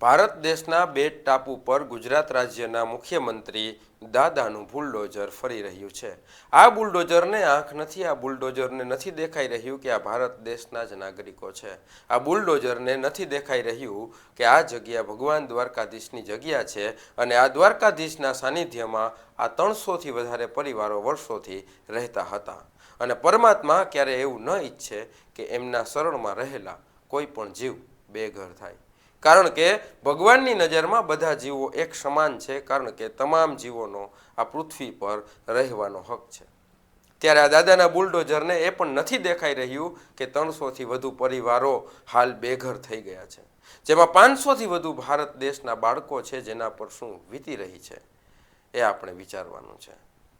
ભારત દેશના બેટ ટાપુ પર ગુજરાત રાજ્યના મુખ્યમંત્રી દાદાનું બુલડોઝર ફરી રહ્યું છે. આ બુલડોઝરને આંખ નથી, આ બુલડોઝરને નથી દેખાઈ રહ્યું કે આ ભારત દેશના જ નાગરિકો છે. આ બુલડોઝરને નથી દેખાઈ રહ્યું કે આ જગ્યા ભગવાન દ્વારકાધીશની જગ્યા છે અને આ દ્વારકાધીશના સાનિધ્યમાં આ ત્રણસોથી વધારે પરિવારો વર્ષોથી રહેતા હતા. અને પરમાત્મા ક્યારે એવું ન ઈચ્છે કે એમના શરણમાં રહેલા કોઈ પણ જીવ બેઘર થાય. કારણ કે ભગવાનની નજરમાં બધા જીવો એક સમાન છે, કારણ કે તમામ જીવોનો આ પૃથ્વી પર રહેવાનો હક છે. ત્યારે આ દાદાના બુલડોઝરને એ પણ નથી દેખાઈ રહ્યું કે ત્રણસોથી વધુ પરિવારો હાલ બેઘર થઈ ગયા છે. જેમાં પાંચસોથી વધુ ભારત દેશના બાળકો છે, જેના પર શું વીતી રહી છે એ આપણે વિચારવાનું છે.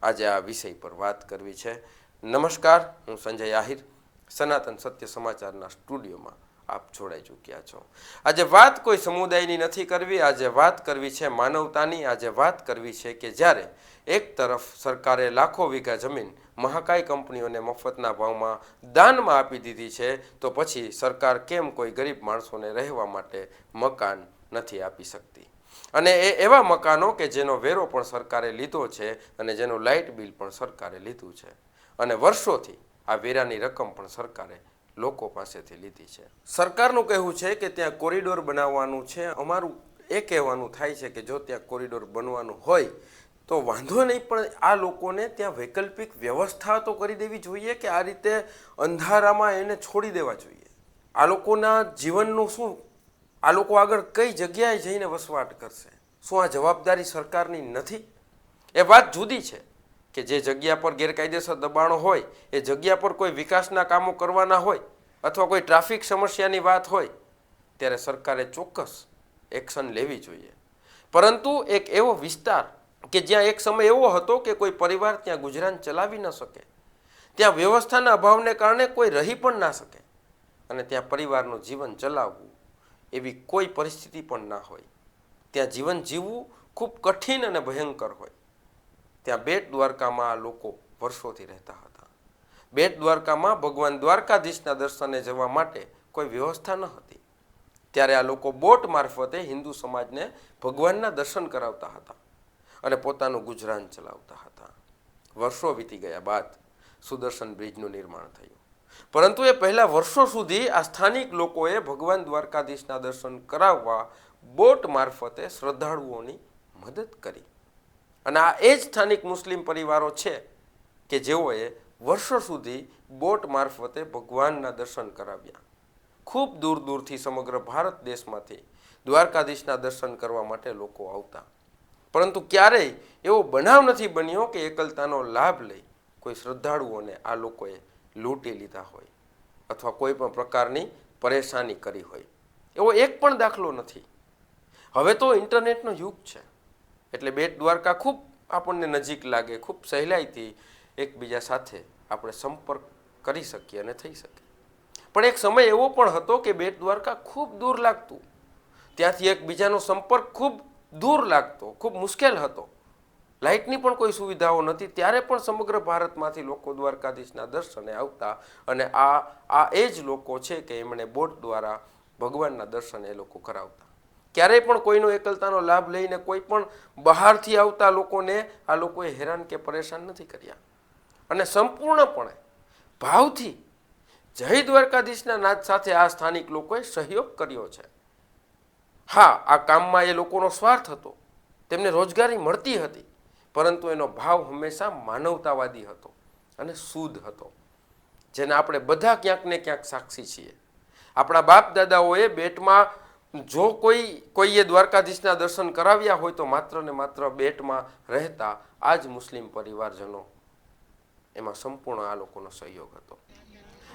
આજે આ વિષય પર વાત કરવી છે. નમસ્કાર, હું સંજય આહિર, સનાતન સત્ય સમાચારના સ્ટુડિયોમાં આપ જોડાઈ ચૂક્યા છો. આજે વાત કોઈ સમુદાયની નથી કરવી, આજે વાત કરવી છે માનવતાની, આજે વાત કરવી છે કે જ્યારે એક તરફ સરકારે લાખો વીઘા જમીન મહાકાય કંપનીઓને મફતના ભાવમાં દાનમાં આપી દીધી છે, તો પછી સરકાર કેમ કોઈ ગરીબ માણસોને રહેવા માટે મકાન નથી આપી શકતી? અને એ એવા મકાનો કે જેનો વેરો પણ સરકારે લીધો છે અને જેનું લાઇટ બિલ પણ સરકારે લીધું છે. અને વર્ષોથી આ વેરાની રકમ પણ સરકારે લોકો પાસેથી લીધી છે. સરકારનું કહેવું છે કે ત્યાં કોરિડોર બનાવવાનું છે. અમારું એ કહેવાનું થાય છે કે જો ત્યાં કોરિડોર બનવાનું હોય, તો વાંધો નહીં, પણ આ લોકોને ત્યાં વૈકલ્પિક વ્યવસ્થા તો કરી દેવી જોઈએ કે આ રીતે અંધારામાં એને છોડી દેવા જોઈએ. આ લોકોના જીવનનું શું? આ લોકો આગળ કઈ જગ્યાએ જઈને વસવાટ કરશે? શું આ જવાબદારી સરકારની નથી? એ વાત જુદી છે. કે જે જગ્યા પર ગેરકાયદેસર દબાણો હોય, એ જગ્યા પર કોઈ વિકાસના કામો કરવાના હોય અથવા કોઈ ટ્રાફિક સમસ્યાની વાત હોય, ત્યારે સરકારે ચોક્કસ એક્શન લેવી જોઈએ. પરંતુ એક એવો વિસ્તાર કે જ્યાં એક સમય એવો હતો કે કોઈ પરિવાર ત્યાં ગુજરાન ચલાવી ન શકે, ત્યાં વ્યવસ્થાના અભાવને કારણે કોઈ રહી પણ ના શકે અને ત્યાં પરિવારનું જીવન ચલાવવું એવી કોઈ પરિસ્થિતિ પણ ના હોય. ત્યાં જીવન જીવવું ખૂબ કઠિન અને ભયંકર હોય. ત્યાં બેટ દ્વારકામાં આ લોકો વર્ષોથી રહેતા હતા. બેટ દ્વારકામાં ભગવાન દ્વારકાધીશના દર્શને જવા માટે કોઈ વ્યવસ્થા ન હતી. ત્યારે આ લોકો બોટ મારફતે હિન્દુ સમાજને ભગવાનના દર્શન કરાવતા હતા અને પોતાનું ગુજરાન ચલાવતા હતા. વર્ષો વીતી ગયા બાદ સુદર્શન બ્રિજનું નિર્માણ થયું. પરંતુ એ પહેલા વર્ષો સુધી આ સ્થાનિક લોકોએ ભગવાન દ્વારકાધીશના દર્શન કરાવવા બોટ મારફતે શ્રદ્ધાળુઓની મદદ કરી. અને આ એ જ સ્થાનિક મુસ્લિમ પરિવારો છે કે જેઓએ વર્ષો સુધી બોટ મારફતે ભગવાનના દર્શન કરાવ્યા. ખૂબ દૂર દૂરથી સમગ્ર ભારત દેશમાંથી દ્વારકાધીશના દર્શન કરવા માટે લોકો આવતા. પરંતુ ક્યારેય એવો બનાવ નથી બન્યો કે એકલતાનો લાભ લઈ કોઈ શ્રદ્ધાળુઓને આ લોકોએ લૂંટી લીધા હોય અથવા કોઈ પણ પ્રકારની પરેશાની કરી હોય. એવો એક પણ દાખલો નથી. હવે તો ઇન્ટરનેટનો યુગ છે. એટલે બેટ દ્વારકા ખૂબ આપણને નજીક લાગે, ખૂબ સહેલાઈથી એકબીજા સાથે આપણે સંપર્ક કરી શકીએ અને થઈ શકે પણ એક સમય એવો પણ હતો કે બેટ દ્વારકા ખૂબ દૂર લાગતું. ત્યાંથી એકબીજાનો સંપર્ક ખૂબ દૂર લાગતો, ખૂબ મુશ્કેલ હતો. લાઇટની પણ કોઈ સુવિધાઓ નથી ત્યારે પણ સમગ્ર ભારતમાંથી લોકો દ્વારકાધીશના દર્શને આવતા અને આ આ એ જ લોકો છે કે એમણે બોટ દ્વારા ભગવાનના દર્શન એ લોકો કરાવતા. ક્યારેય પણ કોઈનો એકલતાનો લાભ લઈને કોઈ પણ બહારથી આવતા લોકોને આ લોકોએ હેરાન કે પરેશાન નથી કર્યા. અને સંપૂર્ણપણે ભાવથી જય દ્વારકાધીશના નાદ સાથે આ સ્થાનિક લોકોએ સહયોગ કર્યો છે. હા, આ કામમાં એ લોકોનો સ્વાર્થ હતો. તેમને રોજગારી મળતી હતી, પરંતુ એનો ભાવ હંમેશા માનવતાવાદી હતો અને શુદ્ધ હતો. જેને આપણે બધા ક્યાંક ને ક્યાંક સાક્ષી છીએ. આપણા બાપ દાદાઓએ બેટમાં જો કોઈ કોઈએ દ્વારકાધીશના દર્શન કરાવ્યા હોય તો માત્ર ને માત્ર બેટમાં રહેતા આ જ મુસ્લિમ પરિવારજનો. એમાં સંપૂર્ણ આ લોકોનો સહયોગ હતો.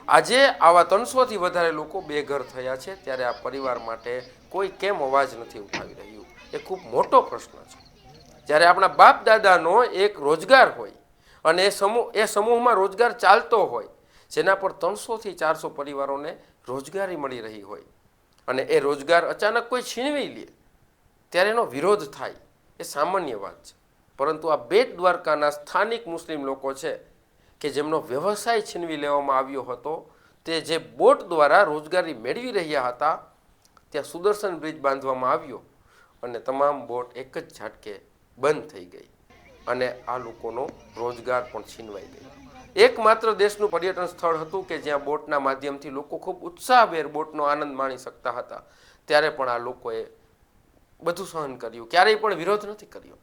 આજે આવા ત્રણસોથી વધારે લોકો બેઘર થયા છે, ત્યારે આ પરિવાર માટે કોઈ કેમ અવાજ નથી ઉઠાવી રહ્યું? એ ખૂબ મોટો પ્રશ્ન છે. જ્યારે આપણા બાપ દાદાનો એક રોજગાર હોય અને એ સમૂહ, એ સમૂહમાં રોજગાર ચાલતો હોય, જેના પર ત્રણસોથી ચારસો પરિવારોને રોજગારી મળી રહી હોય અને એ રોજગાર અચાનક કોઈ છીનવી લે, ત્યારે એનો વિરોધ થાય. એ સામાન્ય વાત છે. પરંતુ આ બેટ દ્વારકાના સ્થાનિક મુસ્લિમ લોકો છે કે જેમનો વ્યવસાય છીનવી લેવામાં આવ્યો હતો, તે જે બોટ દ્વારા રોજગારી મેળવી રહ્યા હતા, ત્યાં સુદર્શન બ્રિજ બાંધવામાં આવ્યો અને તમામ બોટ એક જ ઝાટકે બંધ થઈ ગઈ અને આ લોકોનો રોજગાર પણ છીનવાઈ ગયો. એકમાત્ર દેશનું પર્યટન સ્થળ હતું કે જ્યાં બોટના માધ્યમથી લોકો ખૂબ ઉત્સાહભેર બોટનો આનંદ માણી શકતા હતા. ત્યારે પણ આ લોકોએ બધું સહન કર્યું. ક્યારેય પણ વિરોધ નથી કર્યો.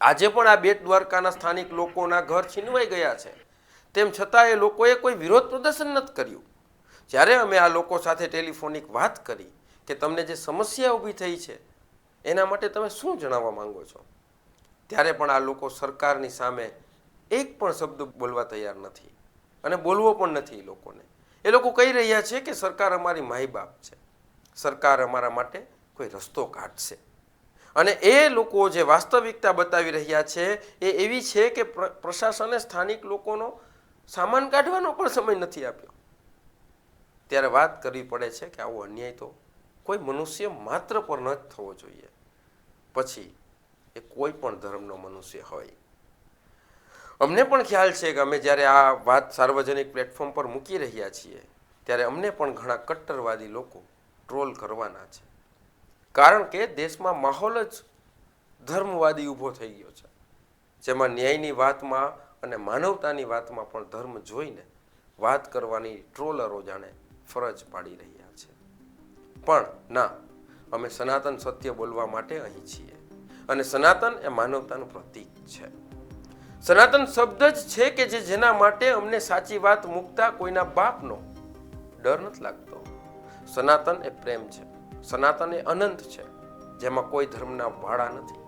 આજે પણ આ બેટ દ્વારકાના સ્થાનિક લોકોના ઘર છીનવાઈ ગયા છે. તેમ છતાં એ લોકોએ કોઈ વિરોધ પ્રદર્શન નથી કર્યું. જ્યારે અમે આ લોકો સાથે ટેલિફોનિક વાત કરી કે તમને જે સમસ્યા ઊભી થઈ છે, એના માટે તમે શું જણાવવા માંગો છો? ત્યારે પણ આ લોકો સરકારની સામે એક પણ શબ્દ બોલવા તૈયાર નથી અને બોલવો પણ નથી એ લોકોને. એ લોકો કહી રહ્યા છે કે સરકાર અમારી માઈ બાપ છે. સરકાર અમારા માટે કોઈ રસ્તો કાઢશે. અને એ લોકો જે વાસ્તવિકતા બતાવી રહ્યા છે એ એવી છે કે પ્રશાસને સ્થાનિક લોકોનો સામાન કાઢવાનો પણ સમય નથી આપ્યો. ત્યારે વાત કરવી પડે છે કે આવો અન્યાય તો કોઈ મનુષ્ય માત્ર પર ન જ થવો જોઈએ. પછી એ કોઈ પણ ધર્મનો મનુષ્ય હોય. અમને પણ ખ્યાલ છે કે અમે જ્યારે આ વાત સાર્વજનિક પ્લેટફોર્મ પર મૂકી રહ્યા છીએ, ત્યારે અમને પણ ઘણા કટ્ટરવાદી લોકો ટ્રોલ કરવાના છે. કારણ કે દેશમાં માહોલ જ ધર્મવાદી ઊભો થઈ ગયો છે. જેમાં ન્યાયની વાતમાં અને માનવતાની વાતમાં પણ ધર્મ જોઈને વાત કરવાની ટ્રોલરો જાણે ફરજ પાડી રહ્યા છે. પણ ના, અમે સનાતન સત્ય બોલવા માટે અહીં છીએ. અને સનાતન એ માનવતાનું પ્રતીક છે. સનાતન શબ્દ જ છે કે જે જેના માટે અમને સાચી વાત મૂકતા કોઈના બાપનો ડર નથી લાગતો. સનાતન એ પ્રેમ છે. સનાતન એ અનંત છે, જેમાં કોઈ ધર્મના વાળા નથી.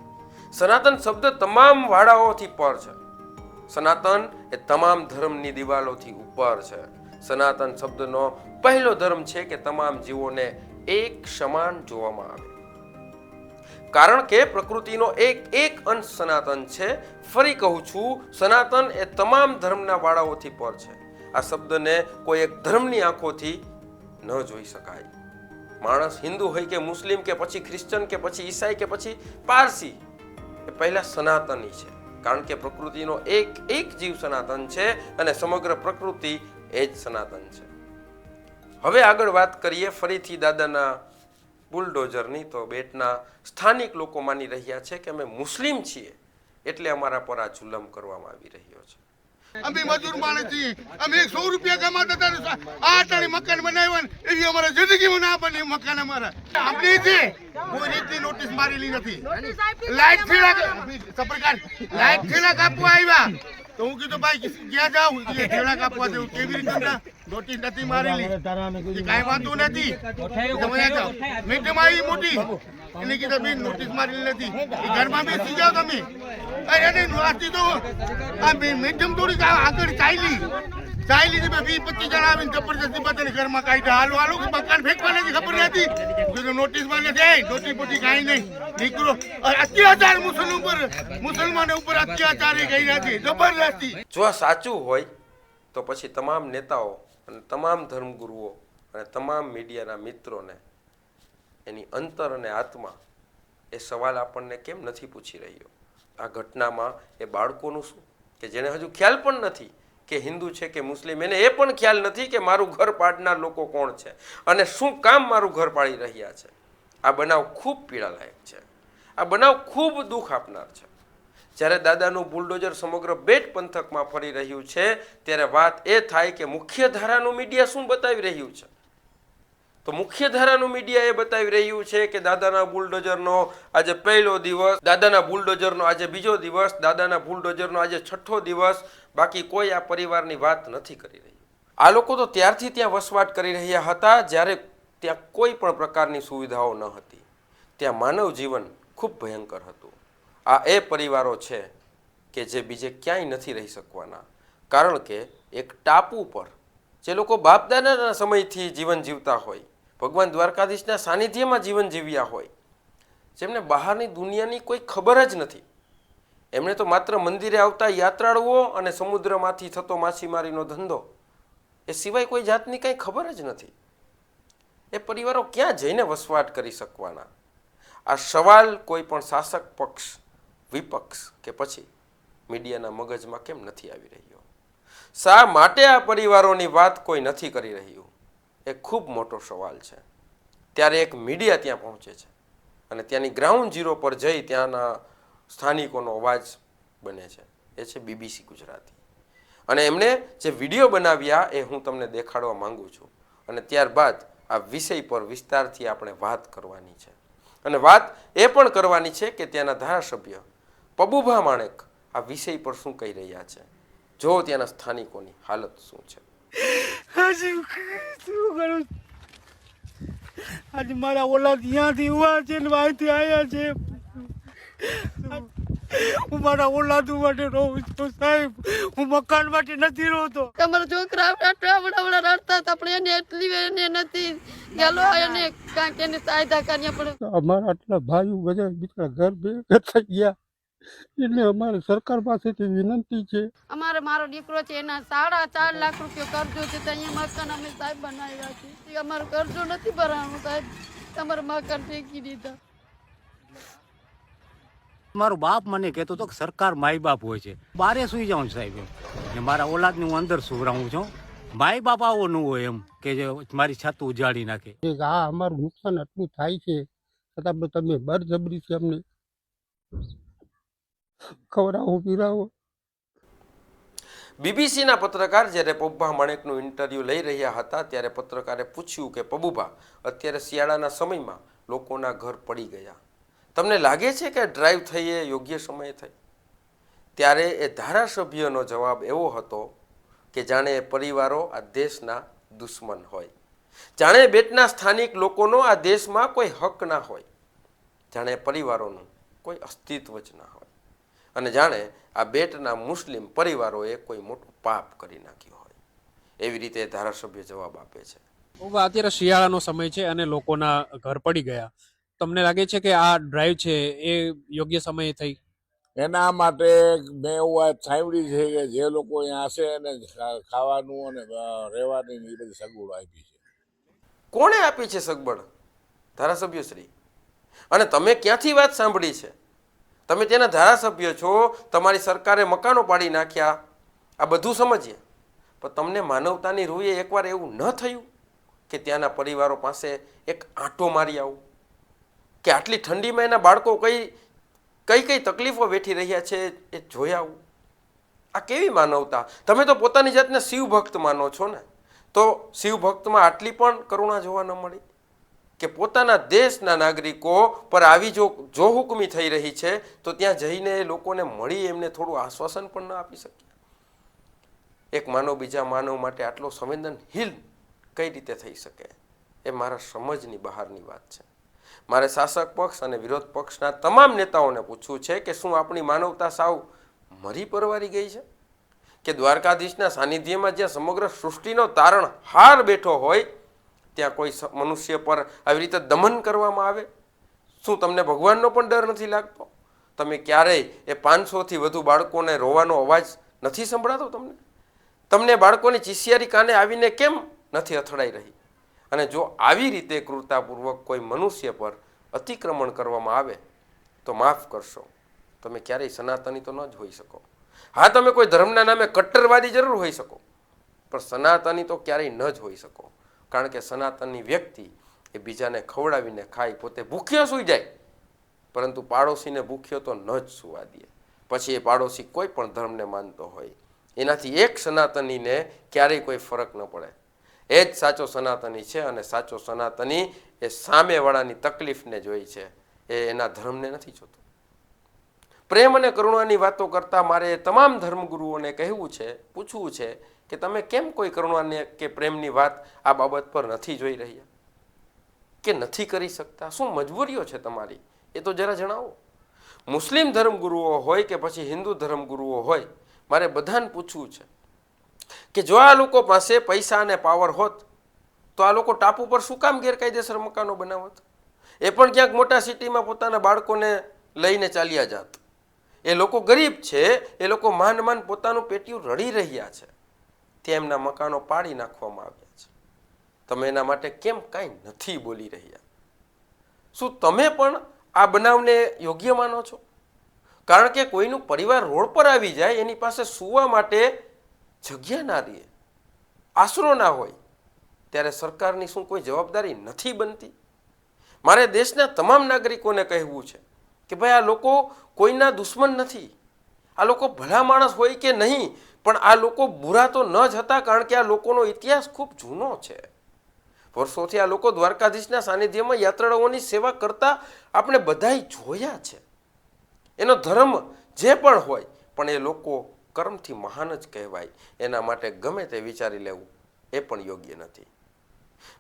સનાતન શબ્દ તમામ વાળાઓથી પર છે. સનાતન એ તમામ ધર્મની દિવાલોથી ઉપર છે. સનાતન શબ્દનો પહેલો ધર્મ છે કે તમામ જીવોને એક સમાન જોવામાં આવે. કારણ કે પ્રકૃતિનો એક એક અંશ સનાતન છે. ફરી કહું છું, સનાતન એ તમામ ધર્મના વાળાઓથી પર છે. આ શબ્દને કોઈ એક ધર્મની આંખોથી ન જોઈ શકાય. માણસ હિન્દુ હોય કે મુસ્લિમ કે પછી ખ્રિશ્ચન કે પછી ઈસાઈ કે પછી પારસી, એ પહેલા સનાતની છે. કારણ કે પ્રકૃતિનો એક એક જીવ સનાતન છે અને સમગ્ર પ્રકૃતિ એ જ સનાતન છે. હવે આગળ વાત કરીએ ફરીથી દાદાના બુલડોઝરની તો બેટના સ્થાનિક લોકો માની રહ્યા છે કે અમે મુસ્લિમ છીએ એટલે અમારા પર આ જુલમ કરવામાં આવી રહ્યો છે. અમે મજૂર માણસ છીએ. અમે સો રૂપિયા કમાતા હતા આ અટાણે મકાન બનાવ્યા ને એવી અમારા જિંદગીમાં ના બને મકાન અમારા. આપણે છે. કોઈ રીતની નોટિસ મારેલી નથી. લાઈટ ઠેલા સપરકાર લાઈટ ઠેલા કાપવા આવ્યા. તો હું કીધું ભાઈ ક્યાં જાઉં ઠેલા કાપવા દેવું કેવી રીતે? નોટિસ નથી મારેલી. કાંઈ વાંધો નથી. મીટિંગ આવી મોટી. એને કીધું બેન નોટિસ મારેલી નથી. એ ઘરમાં બેસી જાઓ તમે. નહીં વાંચી આ બે- થોડીક આગળ ચાલી ચાલી વીસ પચીસ જણા આવીને જબરજસ્તી બધાને ઘરમાં કાઢ્યા. હાલો હાલો મકાન ફેંકવા નથી ખબર નથી નોટિસમાં નથી નોટિસ પોટી કાંઈ નહીં. અરે અત્યાચાર મુસલમાન ઉપર મુસલમાન ઉપર અત્યાચાર એ કર્યા છે જબરદસ્તી જો સાચું હોય તો પછી તમામ નેતાઓ અને તમામ ધર્મગુરુઓ અને તમામ મીડિયાના મિત્રોને એની અંતર અને આત્મા એ સવાલ આપણને કેમ નથી પૂછી રહ્યો? આ ઘટનામાં એ બાળકોનું શું? કે જેને હજુ ખ્યાલ પણ નથી કે હિન્દુ છે કે મુસ્લિમ? એને એ પણ ખ્યાલ નથી કે મારું ઘર પાડનાર લોકો કોણ છે? અને શું કામ મારું ઘર પાડી રહ્યા છે? આ બનાવ ખૂબ પીડાલાયક છે. આ બનાવ ખૂબ દુઃખ આપનાર છે. જ્યારે દાદાનું બુલડોઝર સમગ્ર બેટ પંથકમાં ફરી રહ્યું છે, ત્યારે વાત એ થાય કે મુખ્ય ધારાનું મીડિયા શું બતાવી રહ્યું છે? તો મુખ્ય ધારાનું મીડિયા એ બતાવી રહ્યું છે કે દાદાના બુલડોઝરનો આજે પહેલો દિવસ, દાદાના બુલડોઝરનો આજે બીજો દિવસ, દાદાના બુલડોઝરનો આજે છઠ્ઠો દિવસ, બાકી કોઈ આ પરિવારની વાત નથી કરી રહ્યું. આ લોકો તો ત્યારથી ત્યાં વસવાટ કરી રહ્યા હતા, જ્યારે ત્યાં કોઈ પણ પ્રકારની સુવિધાઓ ન હતી. ત્યાં માનવ જીવન ખૂબ ભયંકર હતું. આ એ પરિવારો છે કે જે બીજે ક્યાંય નથી રહી શકવાના. કારણ કે એક ટાપુ પર જે લોકો બાપદાદાના સમયથી જીવન જીવતા હોય, ભગવાન દ્વારકાધીશના સાનિધ્યમાં જીવન જીવ્યા હોય, જેમને બહારની દુનિયાની કોઈ ખબર જ નથી. એમણે તો માત્ર મંદિરે આવતા યાત્રાળુઓ અને સમુદ્રમાંથી થતો માછીમારીનો ધંધો, એ સિવાય કોઈ જાતની કંઈ ખબર જ નથી. એ પરિવારો ક્યાં જઈને વસવાટ કરી શકવાના? આ સવાલ કોઈ પણ શાસક પક્ષ વિપક્ષ કે પછી મીડિયાના મગજમાં કેમ નથી આવી રહ્યો? શા માટે આ પરિવારોની વાત કોઈ નથી કરી રહ્યું? એ ખૂબ મોટો સવાલ છે. ત્યારે એક મીડિયા ત્યાં પહોંચે છે અને ત્યાંની ગ્રાઉન્ડ ઝીરો પર જઈ ત્યાંના સ્થાનિકોનો અવાજ બને છે. એ છે બીબીસી ગુજરાતી. અને એમણે જે વીડિયો બનાવ્યા એ હું તમને દેખાડવા માંગુ છું. અને ત્યારબાદ આ વિષય પર વિસ્તારથી આપણે વાત કરવાની છે. અને વાત એ પણ કરવાની છે કે ત્યાંના ધારાસભ્ય પબુભા માણેક આ વિષય પર શું કહી રહ્યા છે? જો ત્યાંના સ્થાનિકોની હાલત શું છે? આજે હું શું કરું? આજે મારા ઓલા ત્યાંથી ઊભા છે ને અહીંથી આવ્યા છે. હું મારા ઓલાદ માટે રહું છું સાહેબ હું મકાન માટે નથી રહતો તમારા છોકરા આટલા વડા બધા રડતા હતા પણ એને એટલી એને નથી. ગેલો એને કાંઈક એને સહાયતા કરીએ પણ અમારા આટલા ભાઈઓ બધા બીજા ઘર બે થઈ ગયા. એટલે અમારે સરકાર પાસેથી વિનંતી છે. અમારે મારો દીકરો છે એના સાડા ચાર લાખ રૂપિયા કરજો છે. તો અહીંયા મકાન અમે સાહેબ બનાવ્યા છે. એ અમારો કરજો નથી ભરવાનું સાહેબ. તમારા મકાન ફેંકી દીધા. મારો બાપ મને કહેતો હતો કે સરકાર માય બાપ હોય છે. બારે સુઈ જાઉં સાહેબ એમ. ને મારા ઓલાદને હું અંદર સુવરાવું છું. માય બાપ આવો ન હોય એમ કે જે મારી છત ઉજાડી નાખે. હા આ અમારું નુકસાન આટલું થાય છે. છતાં તમે બળજબરીથી અમને. ખવડાવો બીબીસીના પત્રકાર જ્યારે પબ્બા માણેકનું ઇન્ટરવ્યૂ લઈ રહ્યા હતા ત્યારે પત્રકારે પૂછ્યું કે પબુભા અત્યારે શિયાળાના સમયમાં લોકોના ઘર પડી ગયા. તમને લાગે છે કે ડ્રાઈવ થઈ એ યોગ્ય સમયે થઈ? ત્યારે એ ધારાસભ્યનો જવાબ એવો હતો કે, જાણે એ પરિવારો આ દેશના દુશ્મન હોય. જાણે બેટના સ્થાનિક લોકોનો આ દેશમાં કોઈ હક ના હોય. જાણે પરિવારોનું કોઈ અસ્તિત્વ જ ના હોય. અને જાણે આ બેટના મુસ્લિમ પરિવારોએ કોઈ મોટું પાપ કરી નાખ્યું હોય. એવી રીતે ધારાસભ્ય જવાબ આપે છે. અત્યારે શિયાળાનો સમય છે અને લોકોના ઘર પડી ગયા. તમને લાગે છે કે આ ડ્રાઈવ છે એ યોગ્ય સમયે થઈ? એના માટે મેં એવું વાત સાંભળી છે કે જે લોકો અહીંયા હશે એને ખાવાનું અને રહેવાની એ બધી સગવડ આપી છે. કોણે આપી છે સગવડ? ધારાસભ્ય શ્રી અને તમે ક્યાંથી વાત સાંભળી છે? તમે તેના ધારાસભ્ય છો, તમારી સરકારે મકાનો પાડી નાખ્યા. આ બધું સમજીએ. પણ તમને માનવતાની રૂએ એકવાર એવું ન થયું કે ત્યાંના પરિવારો પાસે એક આંટો મારી આવું? કે આટલી ઠંડીમાં એના બાળકો કઈ કઈ કઈ તકલીફો વેઠી રહ્યા છે એ જોઈ આવું? આ કેવી માનવતા? તમે તો પોતાની જાતને શિવભક્ત માનો છો ને. તો શિવભક્તમાં આટલી પણ કરુણા જોવા ન મળી? કે પોતાના દેશના નાગરિકો પર આવી જો જો હુકમી થઈ રહી છે, તો ત્યાં જઈને એ લોકોને મળી એમને થોડું આશ્વાસન પણ ન આપી શક્યા એક માનવ બીજા માનવ માટે આટલો સંવેદનશીલ કઈ રીતે થઈ શકે? એ મારા સમજની બહારની વાત છે. મારે શાસક પક્ષ અને વિરોધ પક્ષના તમામ નેતાઓને પૂછવું છે કે શું આપણી માનવતા સાવ મરી પરવારી ગઈ છે? કે દ્વારકાધીશના સાનિધ્યમાં જ્યાં સમગ્ર સૃષ્ટિનો તારણ હાર બેઠો હોય ત્યાં કોઈ મનુષ્ય પર આવી રીતે દમન કરવામાં આવે? શું તમને ભગવાનનો પણ ડર નથી લાગતો? તમે ક્યારેય એ પાંચસોથી વધુ બાળકોને રોવાનો અવાજ નથી સંભળાતો તમને? તમને બાળકોની ચીસિયારી કાને આવીને કેમ નથી અથડાઈ રહી? અને જો આવી રીતે ક્રૂરતાપૂર્વક કોઈ મનુષ્ય પર અતિક્રમણ કરવામાં આવે, તો માફ કરશો. તમે ક્યારેય સનાતની તો ન જ હોઈ શકો. હા, તમે કોઈ ધર્મના નામે કટ્ટરવાદી જરૂર હોઈ શકો, પણ સનાતની તો ક્યારેય ન જ હોઈ શકો. કારણ કે સનાતનની વ્યક્તિ એ બીજાને ખવડાવીને ખાય, પોતે ભૂખ્યો સૂઈ જાય. પરંતુ પાડોશીને ભૂખ્યો તો ન જ સુવા દે. પછી એ પાડોશી કોઈ પણ ધર્મને માનતો હોય. એનાથી એક સનાતનીને ક્યારેય કોઈ ફરક ન પડે. એ જ સાચો સનાતની છે અને સાચો સનાતની એ સામેવાળાની તકલીફને જોઈ છે. એ એના ધર્મને નથી જોતો. પ્રેમ અને કરુણાની વાતો કરતાં મારે તમામ ધર્મગુરુઓને કહેવું છે, પૂછવું છે કે તમે કેમ કોઈ કરુણાને કે પ્રેમની વાત આ બાબત પર નથી જોઈ રહ્યા? કે નથી કરી શકતા? શું મજબૂરીઓ છે તમારી? એ તો જરા જણાવો. મુસ્લિમ ધર્મગુરુઓ હોય કે પછી હિન્દુ ધર્મગુરુઓ હોય, મારે બધાને પૂછવું છે કે જો આ લોકો પાસે પૈસા અને પાવર હોત, તો આ લોકો ટાપુ પર શું કામ ગેરકાયદેસર મકાનો બનાવત? એ પણ ક્યાંક મોટા સિટીમાં પોતાના બાળકોને લઈને ચાલ્યા જાત. એ લોકો ગરીબ છે, એ લોકો માંડ માંડ પોતાનું પેટીયું રડી રહ્યા છે. ત્યાં એમના મકાનો પાડી નાખવામાં આવ્યા છે. તમે એના માટે કેમ કાંઈ નથી બોલી રહ્યા? શું તમે પણ આ બનાવને યોગ્ય માનો છો? કારણ કે કોઈનું પરિવાર રોડ પર આવી જાય, એની પાસે સૂવા માટે જગ્યા ના રહે, આશરો ના હોય, ત્યારે સરકારની શું કોઈ જવાબદારી નથી બનતી? મારે દેશના તમામ નાગરિકોને કહેવું છે કે ભાઈ, આ લોકો કોઈના દુશ્મન નથી. આ લોકો ભલા માણસ હોય કે નહીં પણ આ લોકો બુરા તો ન જ હતા કારણ કે આ લોકોનો ઇતિહાસ ખૂબ જૂનો છે. વર્ષોથી આ લોકો દ્વારકાધીશના સાનિધ્યમાં યાત્રાળુઓની સેવા કરતા આપણે બધાય જોયા છે. એનો ધર્મ જે પણ હોય, પણ એ લોકો કર્મથી મહાન જ કહેવાય. એના માટે ગમે તે વિચારી લેવું એ પણ યોગ્ય નથી.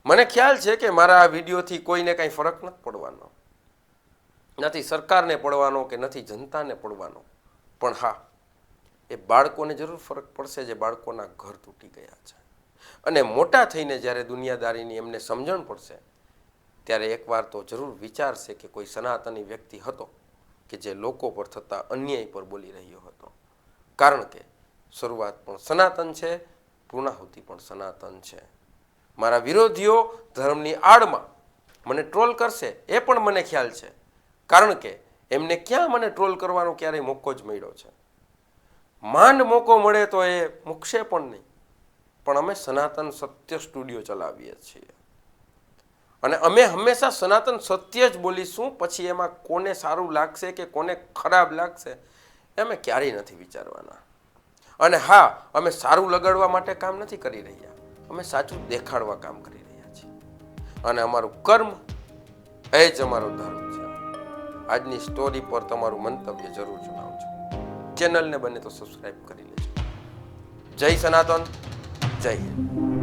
મને ખ્યાલ છે કે મારા આ વિડીયોથી કોઈને કાંઈ ફરક નથી પડવાનો. નથી સરકારને પડવાનો કે નથી જનતાને પડવાનો. પણ હા એ બાળકોને જરૂર ફરક પડશે જે બાળકોના ઘર તૂટી ગયા છે. અને મોટા થઈને જ્યારે દુનિયાદારીની એમને સમજણ પડશે, ત્યારે એકવાર તો જરૂર વિચારશે કે કોઈ સનાતની વ્યક્તિ હતો કે જે લોકો પર થતા અન્યાય પર બોલી રહ્યો હતો. કારણ કે શરૂઆત પણ સનાતન છે પૂર્ણાહુતિ પણ સનાતન છે. મારા વિરોધીઓ ધર્મની આડમાં મને ટ્રોલ કરશે, એ પણ મને ખ્યાલ છે. કારણ કે એમને ક્યાં મને ટ્રોલ કરવાનો ક્યારેય મોકો જ મળ્યો છે. માંડ મોકો મળે તો એ મૂકશે પણ નહીં. પણ અમે સનાતન સત્ય સ્ટુડિયો ચલાવીએ છીએ. અને અમે હંમેશા સનાતન સત્ય જ બોલીશું, પછી એમાં કોને સારું લાગશે કે કોને ખરાબ લાગશે અમે ક્યારેય નથી વિચારવાના. અને હા, અમે સારું લગાડવા માટે કામ નથી કરી રહ્યા. અમે સાચું દેખાડવા કામ કરી રહ્યા છીએ. અને અમારું કર્મ એ જ અમારો ધર્મ છે. આજની સ્ટોરી પર તમારું મંતવ્ય જરૂર જણાવજો. ચેનલને બને તો સબસ્ક્રાઈબ કરી લેજો. જય સનાતન જય હિન્દ.